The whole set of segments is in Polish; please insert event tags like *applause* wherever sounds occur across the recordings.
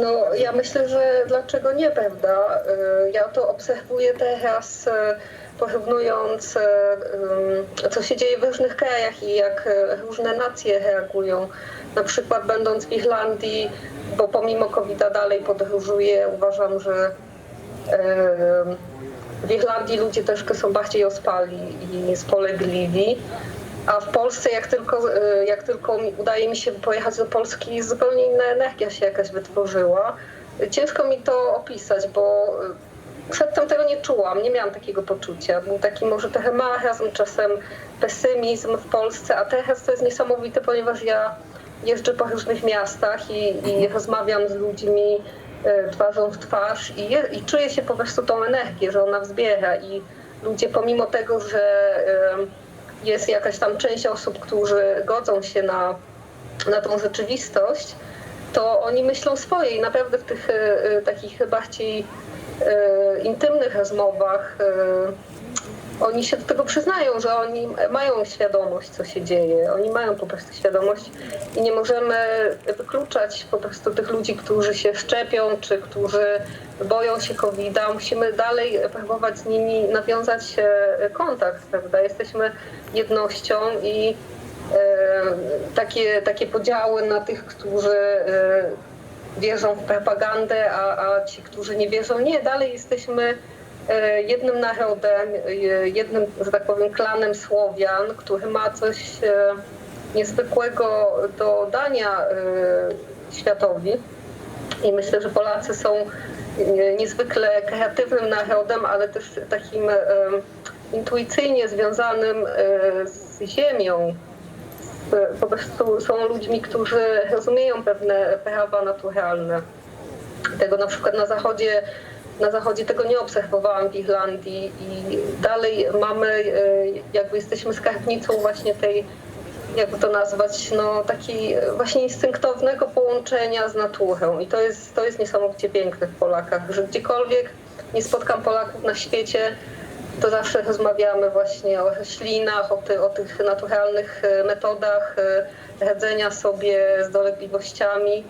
No, ja myślę, że dlaczego nie, prawda? Y, Ja to obserwuję teraz, y, porównując, y, co się dzieje w różnych krajach i jak różne nacje reagują. Na przykład będąc w Irlandii, bo pomimo covid dalej podróżuję, uważam, że w Irlandii ludzie troszkę są bardziej ospali i spolegliwi. A w Polsce, jak tylko, y, jak tylko udaje mi się pojechać do Polski, zupełnie inna energia się jakaś wytworzyła. Ciężko mi to opisać, bo y, przedtem tego nie czułam, nie miałam takiego poczucia. Był taki może trochę marazm, czasem pesymizm w Polsce, a teraz to jest niesamowite, ponieważ ja jeżdżę po różnych miastach i, i rozmawiam z ludźmi y, twarzą w twarz i, je, i czuję się po prostu tą energię, że ona wzbiera i ludzie pomimo tego, że y, jest jakaś tam część osób, którzy godzą się na, na tą rzeczywistość, to oni myślą swoje i naprawdę w tych e, e, takich bardziej e, intymnych rozmowach oni się do tego przyznają, że oni mają świadomość, co się dzieje. Oni mają po prostu świadomość i nie możemy wykluczać po prostu tych ludzi, którzy się szczepią, czy którzy boją się COVID-a. Musimy dalej próbować z nimi nawiązać e, kontakt, prawda? Jesteśmy jednością i e, takie, takie podziały na tych, którzy e, wierzą w propagandę, a, a ci, którzy nie wierzą, nie, dalej jesteśmy jednym narodem, e, jednym, że tak powiem, klanem Słowian, który ma coś e, niezwykłego do dania e, światowi. I myślę, że Polacy są e, niezwykle kreatywnym narodem, ale też takim e, intuicyjnie związanym e, z ziemią. E, Po prostu są ludźmi, którzy rozumieją pewne prawa naturalne. Tego na przykład na zachodzie, na zachodzie tego nie obserwowałam w Irlandii i dalej mamy, e, jakby jesteśmy skarbnicą właśnie tej, jakby to nazwać, no takiej właśnie instynktownego połączenia z naturą. I to jest, to jest niesamowicie piękne w Polakach, że gdziekolwiek nie spotkam Polaków na świecie, to zawsze rozmawiamy właśnie o roślinach, o, ty, o tych naturalnych e, metodach e, radzenia sobie z dolegliwościami,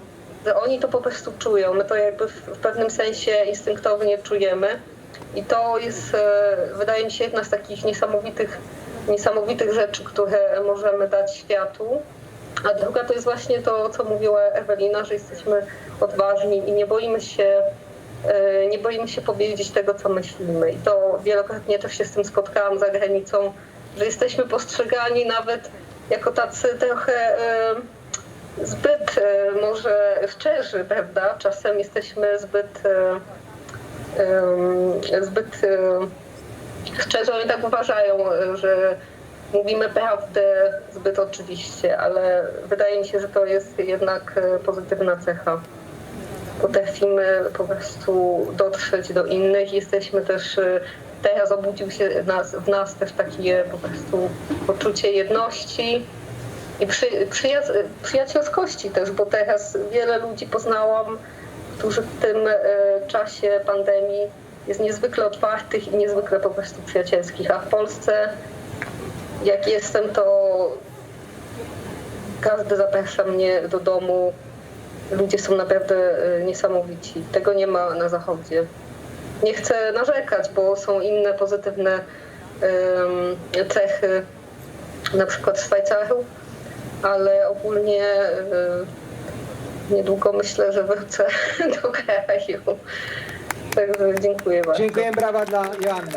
oni to po prostu czują. My to jakby w, pewnym sensie instynktownie czujemy. I to jest, e, wydaje mi się, jedna z takich niesamowitych, niesamowitych rzeczy, które możemy dać światu. A druga to jest właśnie to, co mówiła Ewelina, że jesteśmy odważni i nie boimy się E, nie boimy się powiedzieć tego, co myślimy. I to wielokrotnie też się z tym spotkałam za granicą, że jesteśmy postrzegani nawet jako tacy trochę e, zbyt e, może szczerzy, prawda? Czasem jesteśmy zbyt e, zbyt e, szczerzy, oni tak uważają, że mówimy prawdę zbyt oczywiście, ale wydaje mi się, że to jest jednak e, pozytywna cecha potrafimy po prostu dotrzeć do innych. Jesteśmy też, teraz obudził się w nas też takie po prostu poczucie jedności i przy, przyja- przyjacielskości też, bo teraz wiele ludzi poznałam, którzy w tym y, czasie pandemii jest niezwykle otwartych i niezwykle po prostu przyjacielskich, a w Polsce jak jestem, to każdy zaprasza mnie do domu, ludzie są naprawdę e, niesamowici. Tego nie ma na zachodzie. Nie chcę narzekać, bo są inne pozytywne cechy, na przykład Szwajcarów, ale ogólnie e, niedługo myślę, że wrócę *laughs* do kraju. Także dziękuję bardzo. Dziękuję, brawa dla Joanny.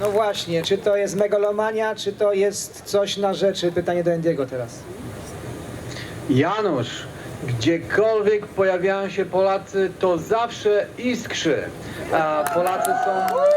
No właśnie, czy to jest megalomania, czy to jest coś na rzeczy? Pytanie do Endiego teraz. Janusz, gdziekolwiek pojawiają się Polacy, to zawsze iskrzy. A Polacy są e,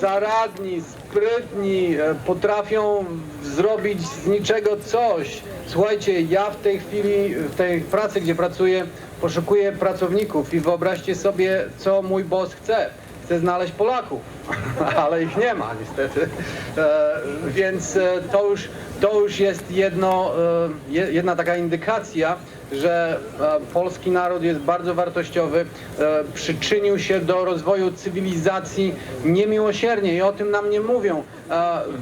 zaradni, sprytni, e, potrafią zrobić z niczego coś. Słuchajcie, ja w tej chwili, w tej pracy, gdzie pracuję, poszukuję pracowników i wyobraźcie sobie, co mój boss chce. Chce znaleźć Polaków, *laughs* ale ich nie ma niestety. E, więc e, to już to już jest jedno, e, je- jedna taka indykacja, że e, polski naród jest bardzo wartościowy, e, przyczynił się do rozwoju cywilizacji niemiłosiernie i o tym nam nie mówią.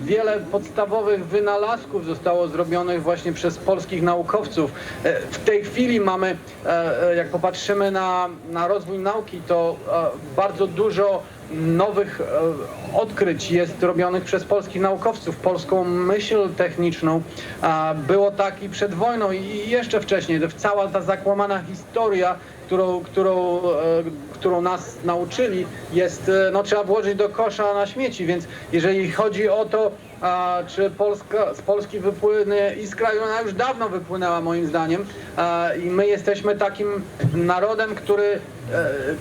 Wiele podstawowych wynalazków zostało zrobionych właśnie przez polskich naukowców. W tej chwili mamy, jak popatrzymy na, na rozwój nauki, to bardzo dużo nowych e, odkryć jest robionych przez polskich naukowców. Polską myśl techniczną było tak i przed wojną i jeszcze wcześniej. Cała ta zakłamana historia, którą, którą, e, którą nas nauczyli jest, e, no trzeba włożyć do kosza na śmieci, więc jeżeli chodzi o to, a, czy Polska, z Polski wypłynie iskra, i ona już dawno wypłynęła moim zdaniem a, i my jesteśmy takim narodem, który e,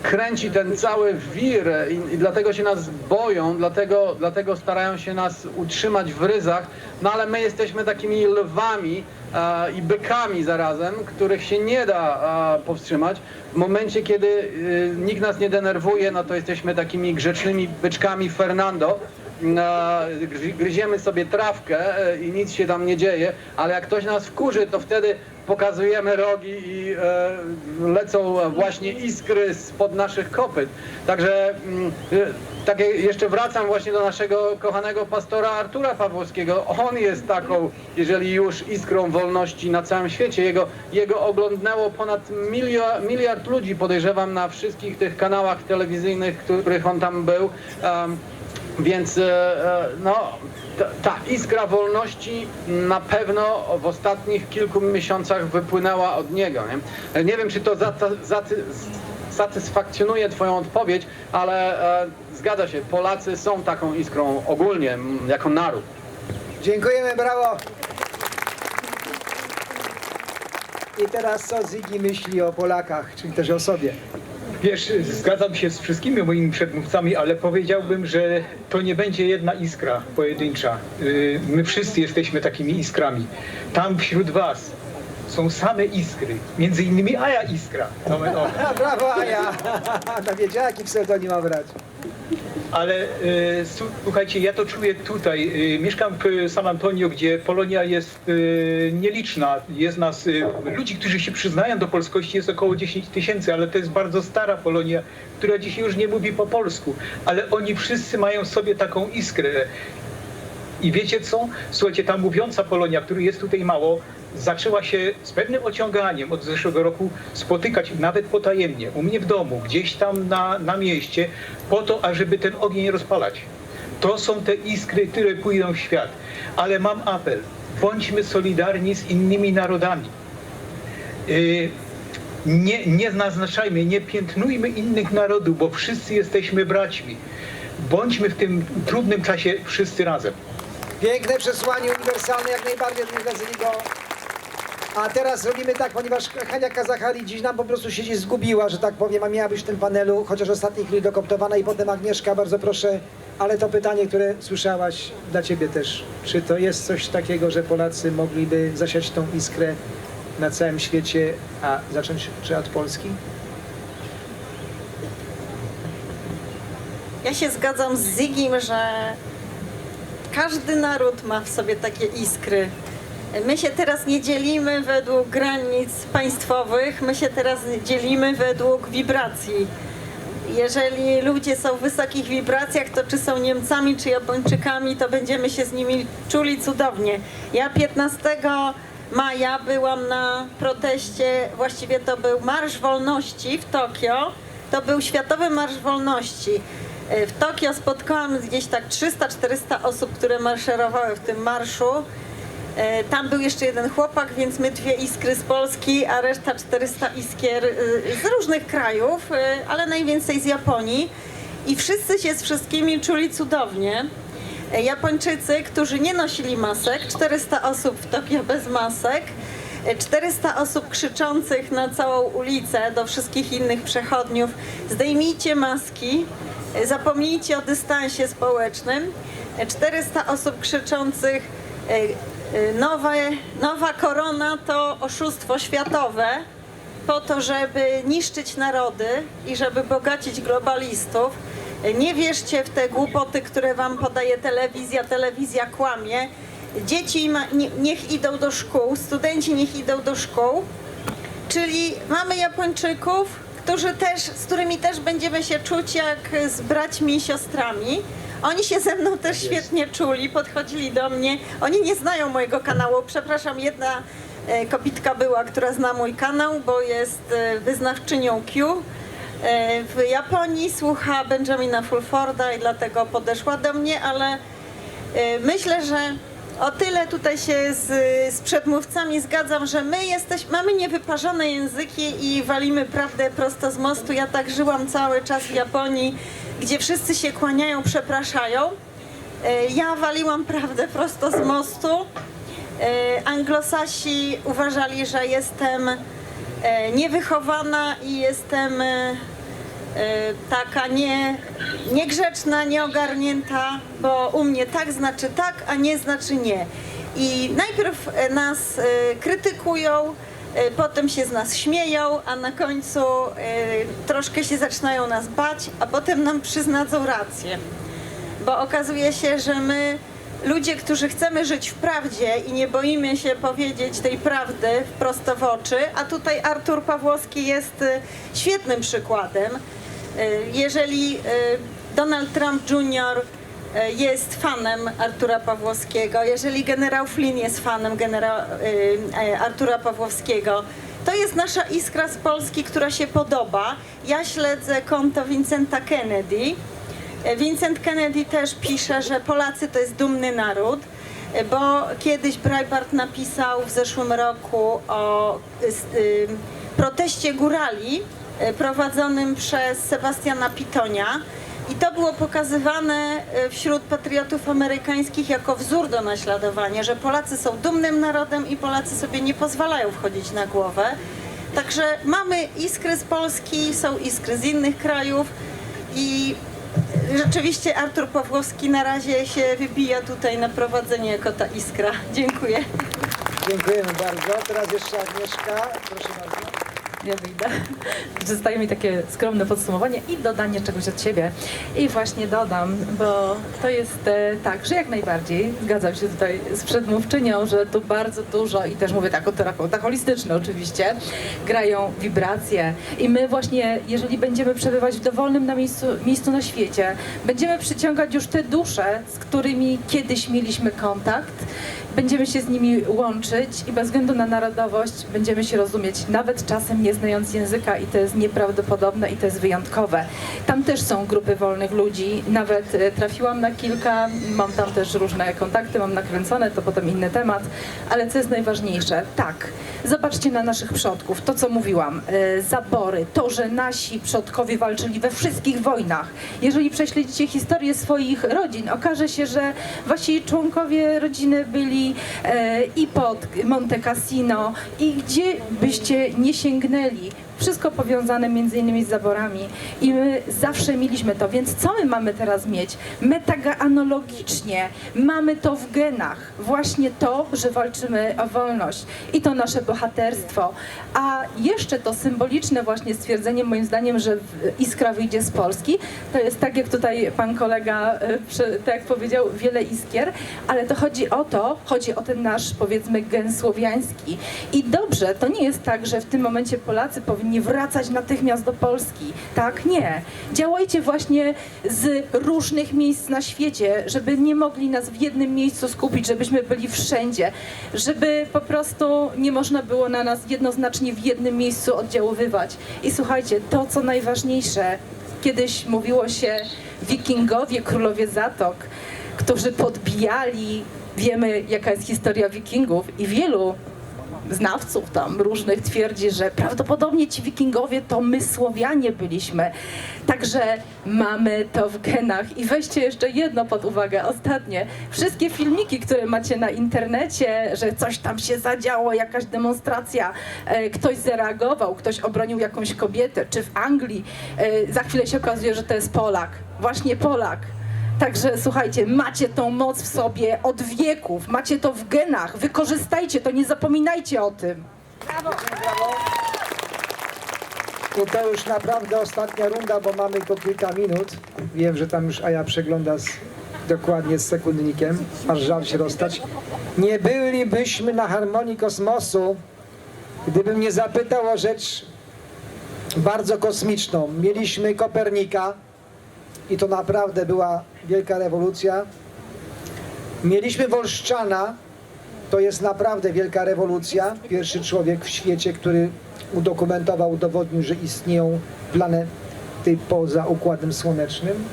kręci ten cały wir i, i dlatego się nas boją, dlatego, dlatego starają się nas utrzymać w ryzach, no ale my jesteśmy takimi lwami e, i bykami zarazem, których się nie da e, powstrzymać. W momencie, kiedy e, nikt nas nie denerwuje, no to jesteśmy takimi grzecznymi byczkami Fernando, gryziemy sobie trawkę e, i nic się tam nie dzieje, ale jak ktoś nas wkurzy, to wtedy pokazujemy rogi i e, lecą właśnie iskry spod naszych kopyt. Także mm, e, tak jeszcze wracam właśnie do naszego kochanego pastora Artura Pawłowskiego. On jest taką, jeżeli już iskrą wolności na całym świecie. Jego, jego oglądnęło ponad milio, miliard ludzi, podejrzewam, na wszystkich tych kanałach telewizyjnych, których on tam był. Więc e, e, no, ta, iskra wolności na pewno w ostatnich kilku miesiącach wypłynęła od niego. Nie, nie wiem, czy to za, za, satysfakcjonuje Twoją odpowiedź, ale e, zgadza się, Polacy są taką iskrą ogólnie, jako naród. Dziękujemy, brawo! I teraz co Ziggy myśli o Polakach, czyli też o sobie? Wiesz, zgadzam się z wszystkimi moimi przedmówcami, ale powiedziałbym, że to nie będzie jedna iskra pojedyncza. Yy, My wszyscy jesteśmy takimi iskrami. Tam wśród was są same iskry, między innymi Aja Iskra. *laughs* Brawo, Aja! *laughs* No wiedziała, jaki pseudonim ma brać. Ale su- słuchajcie, ja to czuję tutaj. E, mieszkam w San Antonio, gdzie Polonia jest e, nieliczna. Jest nas, ludzi, którzy się przyznają do polskości jest około 10 tysięcy, ale to jest bardzo stara Polonia, która dzisiaj już nie mówi po polsku. Ale oni wszyscy mają w sobie taką iskrę. I wiecie co? Słuchajcie, ta mówiąca Polonia, której jest tutaj mało, zaczęła się z pewnym ociąganiem od zeszłego roku spotykać nawet potajemnie, u mnie w domu, gdzieś tam na, na mieście, po to, ażeby ten ogień rozpalać. To są te iskry, które pójdą w świat. Ale mam apel, bądźmy solidarni z innymi narodami. Yy, nie, nie naznaczajmy, nie piętnujmy innych narodów, bo wszyscy jesteśmy braćmi. Bądźmy w tym trudnym czasie wszyscy razem. Piękne przesłanie uniwersalne, jak najbardziej od Niego. A teraz robimy tak, ponieważ Hania Kazachari dziś nam po prostu się zgubiła, że tak powiem, a miała być w tym panelu, chociaż ostatniej chwili dokoptowana i potem Agnieszka, bardzo proszę, ale to pytanie, które słyszałaś dla Ciebie też. Czy to jest coś takiego, że Polacy mogliby zasiać tą iskrę na całym świecie, a zacząć czy od Polski? Ja się zgadzam z Zigim, że każdy naród ma w sobie takie iskry. My się teraz nie dzielimy według granic państwowych, my się teraz dzielimy według wibracji. Jeżeli ludzie są w wysokich wibracjach, to czy są Niemcami, czy Japończykami, to będziemy się z nimi czuli cudownie. Ja 15 maja byłam na proteście, właściwie to był Marsz Wolności w Tokio. To był Światowy Marsz Wolności. E, W Tokio spotkałam gdzieś tak 300-400 osób, które maszerowały w tym marszu. E, Tam był jeszcze jeden chłopak, więc my dwie iskry z Polski, a reszta 400 iskier y, z różnych krajów, y, ale najwięcej z Japonii. I wszyscy się z wszystkimi czuli cudownie. E, Japończycy, którzy nie nosili masek, 400 osób w Tokio bez masek, e, 400 osób krzyczących na całą ulicę do wszystkich innych przechodniów: zdejmijcie maski, e, zapomnijcie o dystansie społecznym. E, 400 osób krzyczących: e, e, nowe, nowa korona to oszustwo światowe po to, żeby niszczyć narody i żeby bogacić globalistów. Nie wierzcie w te głupoty, które wam podaje telewizja. Telewizja kłamie. dzieci ma, nie, niech idą do szkół, studenci niech idą do szkół, czyli mamy Japończyków, którzy też, z którymi też będziemy się czuć jak z braćmi i siostrami. Oni się ze mną też świetnie czuli, podchodzili do mnie. Oni nie znają mojego kanału. Przepraszam, jedna e, kobitka była, która zna mój kanał, bo jest e, wyznawczynią Q. E, W Japonii słucha Benjamina Fulforda i dlatego podeszła do mnie, ale myślę, że o tyle tutaj się z, z przedmówcami zgadzam, że my jesteś, mamy niewyparzone języki i walimy prawdę prosto z mostu. Ja tak żyłam cały czas w Japonii, gdzie wszyscy się kłaniają, przepraszają. E, Ja waliłam prawdę prosto z mostu. E, Anglosasi uważali, że jestem e, niewychowana i jestem taka nie, niegrzeczna, nieogarnięta, bo u mnie tak znaczy tak, a nie znaczy nie. I najpierw nas krytykują, potem się z nas śmieją, a na końcu e, troszkę się zaczynają nas bać, a potem nam przyznadzą rację bo okazuje się, że my, ludzie, którzy chcemy żyć w prawdzie i nie boimy się powiedzieć tej prawdy prosto w oczy, a tutaj Artur Pawłowski jest y, świetnym przykładem. Jeżeli Donald Trump Jr. y, jest fanem Artura Pawłowskiego, jeżeli generał Flynn jest fanem genera- y, y, Artura Pawłowskiego, to jest nasza iskra z Polski, która się podoba. Ja śledzę konto Vincenta Kennedy. Vincent Kennedy też pisze, że Polacy to jest dumny naród, bo kiedyś Breitbart napisał w zeszłym roku o proteście górali prowadzonym przez Sebastiana Pitonia. I to było pokazywane y, wśród patriotów amerykańskich jako wzór do naśladowania, że Polacy są dumnym narodem i Polacy sobie nie pozwalają wchodzić na głowę. Także mamy iskry z Polski, są iskry z innych krajów i rzeczywiście Artur Pawłowski na razie się wybija tutaj na prowadzenie jako ta iskra. Dziękuję. Dziękujemy bardzo. Teraz jeszcze Agnieszka, proszę bardzo. Ja wyjdę. Zostaje mi takie skromne podsumowanie i dodanie czegoś od siebie. I właśnie dodam, bo to jest e, tak, że jak najbardziej zgadzam się tutaj z przedmówczynią, że tu bardzo dużo i też mówię tak o terapeutach holistycznych oczywiście, grają wibracje i my właśnie, jeżeli będziemy przebywać w dowolnym na miejscu, miejscu na świecie, będziemy przyciągać już te dusze, z którymi kiedyś mieliśmy kontakt, będziemy się z nimi łączyć i bez względu na narodowość będziemy się rozumieć, nawet czasem nie znając języka i to jest nieprawdopodobne i to jest wyjątkowe. Tam też są grupy wolnych ludzi, nawet e, trafiłam na kilka, mam tam też różne kontakty, mam nakręcone, to potem inny temat, ale co jest najważniejsze, tak, zobaczcie na naszych przodków, to co mówiłam, e, zabory, to, że nasi przodkowie walczyli we wszystkich wojnach. Jeżeli prześledzicie historię swoich rodzin, okaże się, że wasi członkowie rodziny byli e, i pod Monte Cassino i gdzie byście nie sięgnęli. Wszystko powiązane między innymi z zaborami i my zawsze mieliśmy to, więc co my mamy teraz mieć? Analogicznie mamy to w genach, właśnie to, że walczymy o wolność. I to nasze bohaterstwo, a jeszcze to symboliczne właśnie stwierdzenie moim zdaniem, że iskra wyjdzie z Polski, to jest tak jak tutaj pan kolega, e, tak jak powiedział, wiele iskier, ale to chodzi o to, chodzi o ten nasz powiedzmy gen słowiański. I dobrze, to nie jest tak, że w tym momencie Polacy powinni wracać natychmiast do Polski, tak? Nie. Działajcie właśnie z różnych miejsc na świecie, żeby nie mogli nas w jednym miejscu skupić, żebyśmy byli wszędzie, żeby po prostu nie można było na nas jednoznacznie w jednym miejscu oddziaływać. I słuchajcie, to co najważniejsze, kiedyś mówiło się wikingowie, królowie zatok, którzy podbijali, wiemy jaka jest historia wikingów i wielu znawców tam różnych twierdzi, że prawdopodobnie ci wikingowie to my Słowianie byliśmy. Także mamy to w genach. I weźcie jeszcze jedno pod uwagę, ostatnie. Wszystkie filmiki, które macie na internecie, że coś tam się zadziało, jakaś demonstracja, e, ktoś zareagował, ktoś obronił jakąś kobietę, czy w Anglii, e, za chwilę się okazuje, że to jest Polak. Właśnie Polak. Także słuchajcie, macie tą moc w sobie od wieków, macie to w genach, wykorzystajcie to, nie zapominajcie o tym. I to już naprawdę ostatnia runda, bo mamy tylko kilka minut. Wiem, że tam już Aja przegląda z dokładnie z sekundnikiem, aż żal się rozstać. Nie bylibyśmy na harmonii kosmosu, gdybym nie zapytał o rzecz bardzo kosmiczną. Mieliśmy Kopernika i to naprawdę była wielka rewolucja. Mieliśmy Wolszczana, to jest naprawdę wielka rewolucja. Pierwszy człowiek w świecie, który udokumentował, udowodnił, że istnieją planety poza Układem Słonecznym.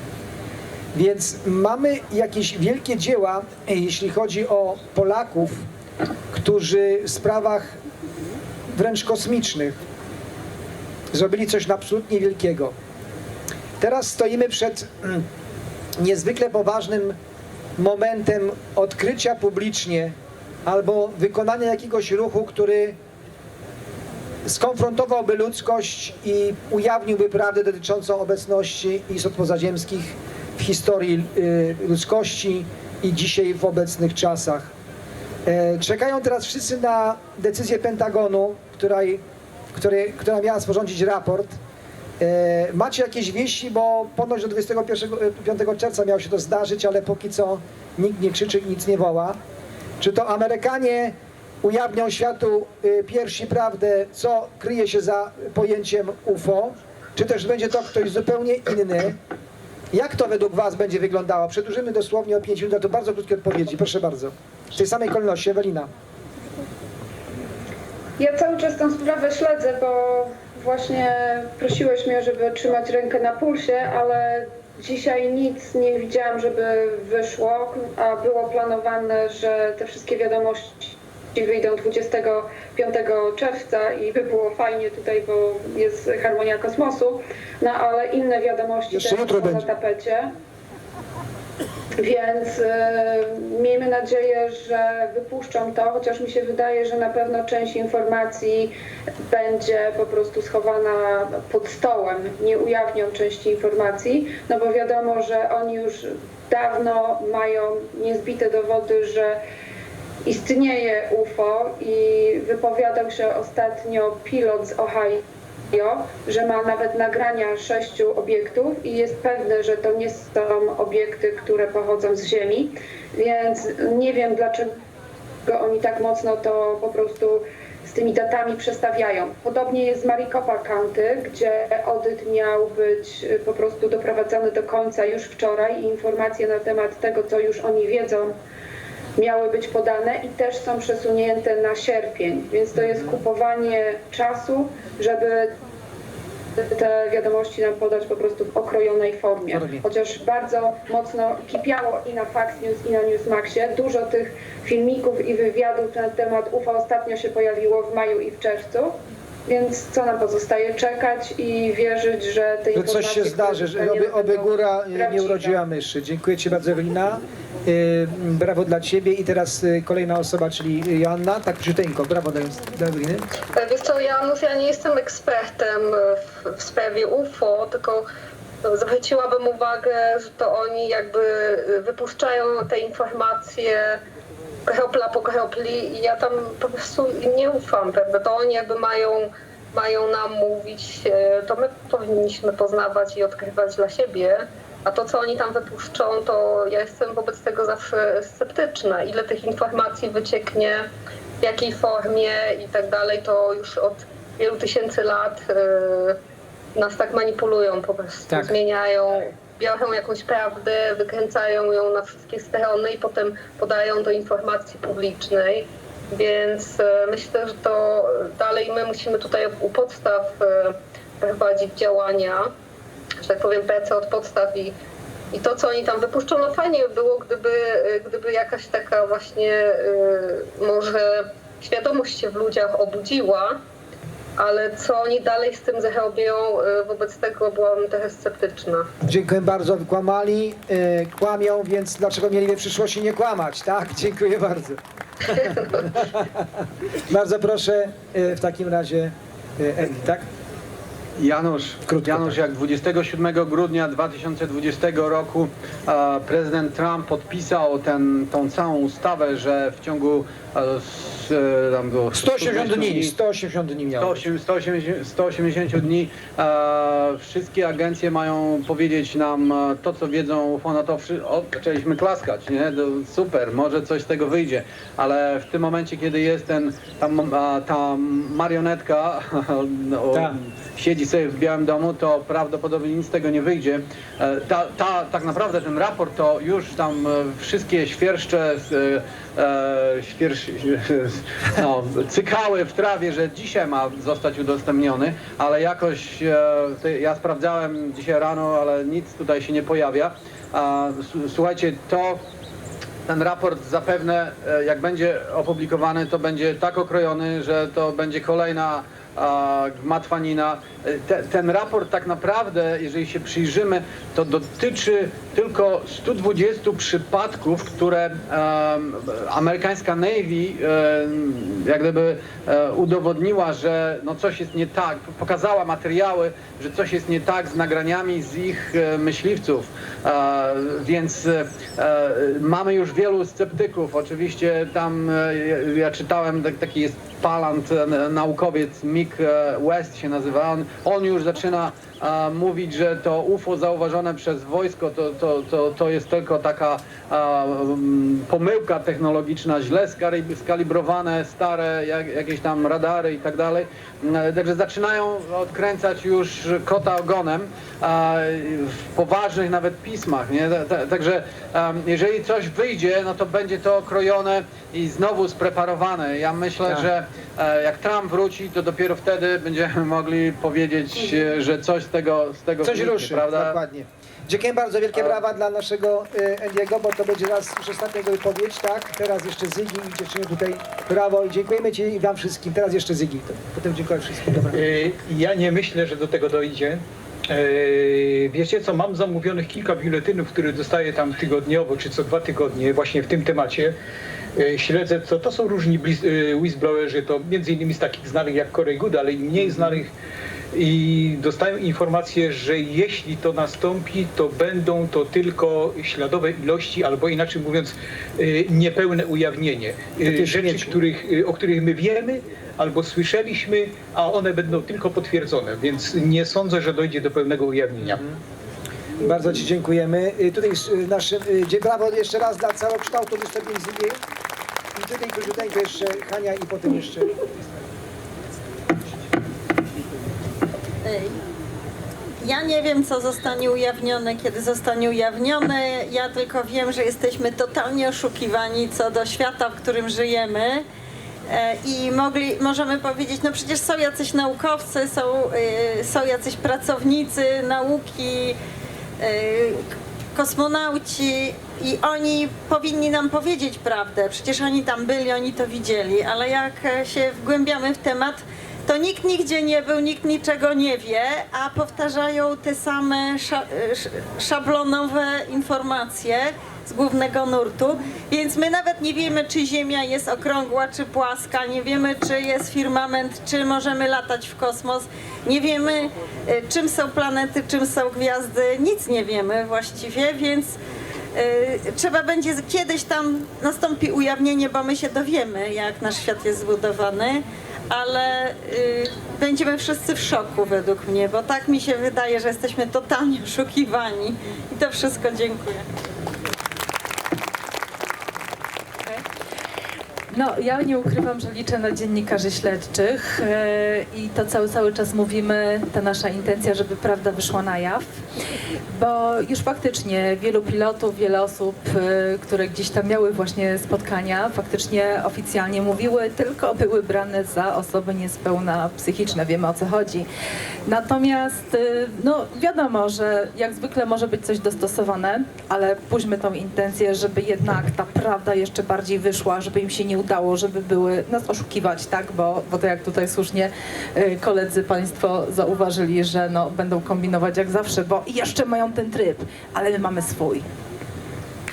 Więc mamy jakieś wielkie dzieła, jeśli chodzi o Polaków, którzy w sprawach wręcz kosmicznych zrobili coś absolutnie wielkiego. Teraz stoimy przed mm, niezwykle poważnym momentem odkrycia publicznie albo wykonania jakiegoś ruchu, który skonfrontowałby ludzkość i ujawniłby prawdę dotyczącą obecności istot pozaziemskich w historii y, ludzkości i dzisiaj w obecnych czasach. E, Czekają teraz wszyscy na decyzję Pentagonu, której, która miała sporządzić raport. E, Macie jakieś wieści, bo ponoć do 21 5 czerwca miało się to zdarzyć, ale póki co nikt nie krzyczy i nic nie woła. Czy to Amerykanie ujawnią światu y, pierwsi prawdę, co kryje się za pojęciem UFO, czy też będzie to ktoś zupełnie inny? Jak to według Was będzie wyglądało? Przedłużymy dosłownie o 5 minut, to bardzo krótkie odpowiedzi. Proszę bardzo. W tej samej kolejności, Ewelina. Ja cały czas tę sprawę śledzę, bo właśnie prosiłeś mnie, żeby trzymać rękę na pulsie, ale dzisiaj nic nie widziałam, żeby wyszło, a było planowane, że te wszystkie wiadomości wyjdą 25 czerwca i by było fajnie tutaj, bo jest harmonia kosmosu, no ale inne wiadomości Jeszcze też są na tapecie. Więc e, miejmy nadzieję, że wypuszczą to, chociaż mi się wydaje, że na pewno część informacji będzie po prostu schowana pod stołem. Nie ujawnią części informacji, no bo wiadomo, że oni już dawno mają niezbite dowody, że istnieje UFO i wypowiadał się ostatnio pilot z Ohio, że ma nawet nagrania sześciu obiektów i jest pewny, że to nie są obiekty, które pochodzą z Ziemi, więc nie wiem dlaczego oni tak mocno to po prostu z tymi datami przestawiają. Podobnie jest z Maricopa County, gdzie audyt miał być y, po prostu doprowadzony do końca już wczoraj i informacje na temat tego, co już oni wiedzą, miały być podane i też są przesunięte na sierpień, więc to jest kupowanie czasu, żeby te wiadomości nam podać po prostu w okrojonej formie. Chociaż bardzo mocno kipiało i na Fax News i na Newsmaxie. Dużo tych filmików i wywiadów na temat UFO ostatnio się pojawiło w maju i w czerwcu. Więc co nam pozostaje? Czekać i wierzyć, że te Że informacje... coś się zdarzy, że oby, oby góra nie urodziła myszy. Dziękuję Ci bardzo, Ewelina. Y, Brawo dla Ciebie i teraz y, kolejna osoba, czyli Joanna. Tak, króciuteńko. Brawo dla, Eweliny. E, Wiesz co, Janusz, ja nie jestem ekspertem w, w sprawie UFO, tylko zwróciłabym uwagę, że to oni jakby wypuszczają te informacje kropla po kropli i ja tam po prostu nie ufam, prawda? To oni jakby mają, mają nam mówić, e, to my powinniśmy poznawać i odkrywać dla siebie, a to, co oni tam wypuszczą, to ja jestem wobec tego zawsze sceptyczna. Ile tych informacji wycieknie, w jakiej formie i tak dalej, to już od wielu tysięcy lat e, nas tak manipulują po prostu. Tak. Zmieniają, biorą jakąś prawdę, wykręcają ją na wszystkie strony i potem podają do informacji publicznej. Więc e, myślę, że to dalej my musimy tutaj u podstaw e, prowadzić działania, że tak powiem, pracę od podstaw i, i to, co oni tam wypuszczą, no fajnie by było, gdyby, gdyby jakaś taka właśnie e, może świadomość się w ludziach obudziła, ale co oni dalej z tym zrobią, e, wobec tego byłam trochę sceptyczna. Dziękuję bardzo. Kłamali, y, kłamią, więc dlaczego mieliby w przyszłości nie kłamać? Tak, *laughs* dziękuję bardzo. *laughs* *laughs* bardzo proszę y, w takim razie y, Ewi, tak? Janusz, Krótko, Janusz, jak 27 grudnia 2020 roku e, prezydent Trump podpisał tą całą ustawę, że w ciągu e, tam było 180 120 dni, 180 dni miał. 108 180, 180 dni e, wszystkie agencje mają powiedzieć nam e, to, co wiedzą o no to wszy- o, zaczęliśmy klaskać, nie? To super, może coś z tego wyjdzie, ale w tym momencie, kiedy jest ten, ta, m- a, ta marionetka, *laughs* o, Tak. siedzi sobie w Białym Domu, to prawdopodobnie nic z tego nie wyjdzie. E, Ta, ta, tak naprawdę ten raport to już tam e, wszystkie świerszcze, e, e, świersz, *laughs* no, cykały w trawie, że dzisiaj ma zostać udostępniony, ale jakoś e, ja sprawdzałem dzisiaj rano, ale nic tutaj się nie pojawia. Słuchajcie, to ten raport zapewne, e, jak będzie opublikowany, to będzie tak okrojony, że to będzie kolejna a, gmatwanina. E, Te, ten raport tak naprawdę, jeżeli się przyjrzymy, to dotyczy tylko 120 przypadków, które amerykańska Navy jak gdyby e, udowodniła, że no coś jest nie tak, pokazała materiały, że coś jest nie tak z nagraniami z ich e, myśliwców. E, więc mamy już wielu sceptyków. Oczywiście tam ja, czytałem, tak, taki jest palant, naukowiec Mick West się nazywa. On, on już zaczyna e, mówić, że to UFO zauważone przez wojsko to, to, to, to jest tylko taka e, mm, pomyłka technologiczna, źle skali- skalibrowane, stare jak, jakieś tam radary i tak dalej. E, Także zaczynają odkręcać już kota ogonem e, w poważnych nawet pismach. Nie? Ta- ta- Także em, jeżeli coś wyjdzie, no to będzie to okrojone i znowu spreparowane. Ja myślę, Tak. że e, jak Trump wróci, to dopiero wtedy będziemy mogli powiedzieć, e, że coś tego, z tego Coś ruszy, prawda? dokładnie. Dziękuję bardzo, wielkie brawa dla naszego y, Endiego, bo to będzie raz już ostatnia jego wypowiedź, tak? Teraz jeszcze Zygi i dziewczyny tutaj brawo i dziękujemy Ci i Wam wszystkim. Teraz jeszcze Zygi, to, potem dziękuję wszystkim. Dobra. Y, Ja nie myślę, że do tego dojdzie. Y, Wiecie co, mam zamówionych kilka biuletynów, które dostaję tam tygodniowo czy co dwa tygodnie właśnie w tym temacie. Śledzę, co to są różni whistleblowerzy, to między innymi z takich znanych jak Corey Good, ale i mniej znanych i dostają informację, że jeśli to nastąpi, to będą to tylko śladowe ilości, albo inaczej mówiąc, y, niepełne ujawnienie. Y, Rzeczy, których, y, o których my wiemy, albo słyszeliśmy, a one będą tylko potwierdzone, więc nie sądzę, że dojdzie do pełnego ujawnienia. Bardzo Ci dziękujemy. Tutaj dzie- brawo jeszcze raz dla całokształtu wystąpień Zygi. I tutaj króciuteńko jeszcze Hania i potem jeszcze... Ja nie wiem, co zostanie ujawnione, kiedy zostanie ujawnione. Ja tylko wiem, że jesteśmy totalnie oszukiwani co do świata, w którym żyjemy. E, I mogli, możemy powiedzieć, no przecież są jacyś naukowcy, są, y, są jacyś pracownicy nauki, y, kosmonauci i oni powinni nam powiedzieć prawdę. Przecież oni tam byli, oni to widzieli, ale jak e, się wgłębiamy w temat, to nikt nigdzie nie był, nikt niczego nie wie, a powtarzają te same sz, szablonowe informacje z głównego nurtu, więc my nawet nie wiemy, czy Ziemia jest okrągła, czy płaska, nie wiemy, czy jest firmament, czy możemy latać w kosmos, nie wiemy, e, czym są planety, czym są gwiazdy, nic nie wiemy właściwie, więc e, trzeba będzie kiedyś tam nastąpi ujawnienie, bo my się dowiemy, jak nasz świat jest zbudowany, ale y, będziemy wszyscy w szoku według mnie, bo tak mi się wydaje, że jesteśmy totalnie oszukiwani. I to wszystko dziękuję. No, ja nie ukrywam, że liczę na dziennikarzy śledczych e, i to cały, cały czas mówimy, ta nasza intencja, żeby prawda wyszła na jaw, bo już faktycznie wielu pilotów, wiele osób, e, które gdzieś tam miały właśnie spotkania, faktycznie oficjalnie mówiły, tylko były brane za osoby niespełna psychiczne, wiemy o co chodzi. Natomiast, e, no wiadomo, że jak zwykle może być coś dostosowane, ale pójdźmy tą intencję, żeby jednak ta prawda jeszcze bardziej wyszła, żeby im się nie udało, żeby były nas oszukiwać, tak? Bo, bo to jak tutaj słusznie y, koledzy Państwo zauważyli, że no, będą kombinować jak zawsze, bo jeszcze mają ten tryb, ale my mamy swój.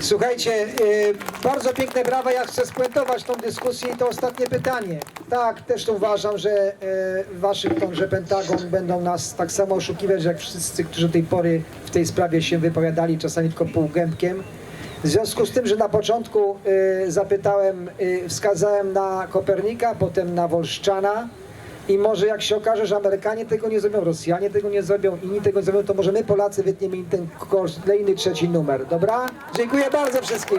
Słuchajcie, y, bardzo piękne brawa. Ja chcę spuentować tą dyskusję i to ostatnie pytanie. Tak, też uważam, że e, Waszyngton, że Pentagon będą nas tak samo oszukiwać, jak wszyscy, którzy do tej pory w tej sprawie się wypowiadali, czasami tylko półgębkiem. W związku z tym, że na początku e, zapytałem, e, wskazałem na Kopernika, potem na Wolszczana i może jak się okaże, że Amerykanie tego nie zrobią, Rosjanie tego nie zrobią, inni tego nie zrobią, to może my Polacy wytniemy im ten kolejny trzeci numer, dobra? Dziękuję bardzo wszystkim.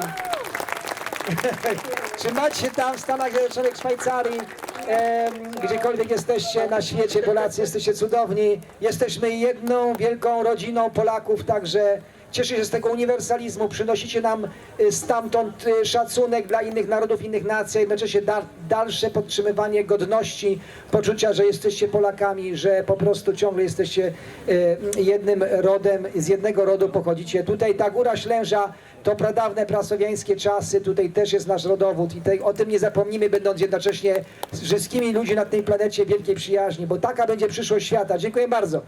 *laughs* Czy macie tam w Stanach Zjednoczonych, Szwajcarii, em, gdziekolwiek jesteście na świecie, Polacy, jesteście cudowni. Jesteśmy jedną wielką rodziną Polaków, także cieszę się z tego uniwersalizmu. Przynosicie nam y, stamtąd y, szacunek dla innych narodów, innych nacji, a jednocześnie da, dalsze podtrzymywanie godności, poczucia, że jesteście Polakami, że po prostu ciągle jesteście y, jednym rodem, z jednego rodu pochodzicie. Tutaj ta Góra Ślęża to pradawne prasowiańskie czasy, tutaj też jest nasz rodowód i o tym nie zapomnimy, będąc jednocześnie z wszystkimi ludźmi na tej planecie wielkiej przyjaźni, bo taka będzie przyszłość świata. Dziękuję bardzo.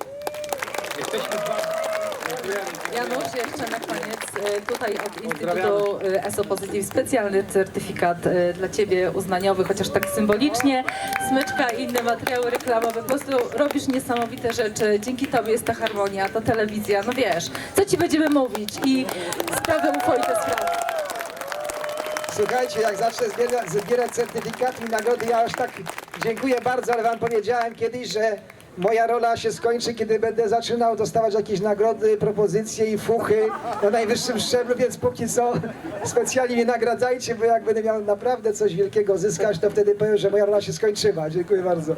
Jesteśmy bardzo... Janusz, jeszcze na koniec e, tutaj od Instytutu ESO Positive specjalny certyfikat e, dla Ciebie uznaniowy, chociaż tak symbolicznie. Smyczka i inne materiały reklamowe. Po prostu robisz niesamowite rzeczy. Dzięki Tobie jest ta harmonia, ta telewizja. No wiesz, co Ci będziemy mówić i sprawy ufoite sprawy. Słuchajcie, jak zacznę zbierać, zbierać certyfikaty i nagrody, ja już tak dziękuję bardzo, ale wam powiedziałem kiedyś, że moja rola się skończy, kiedy będę zaczynał dostawać jakieś nagrody, propozycje i fuchy na najwyższym szczeblu, więc póki co specjalnie nie nagradzajcie, bo jak będę miał naprawdę coś wielkiego zyskać, to wtedy powiem, że moja rola się skończyła. Dziękuję bardzo.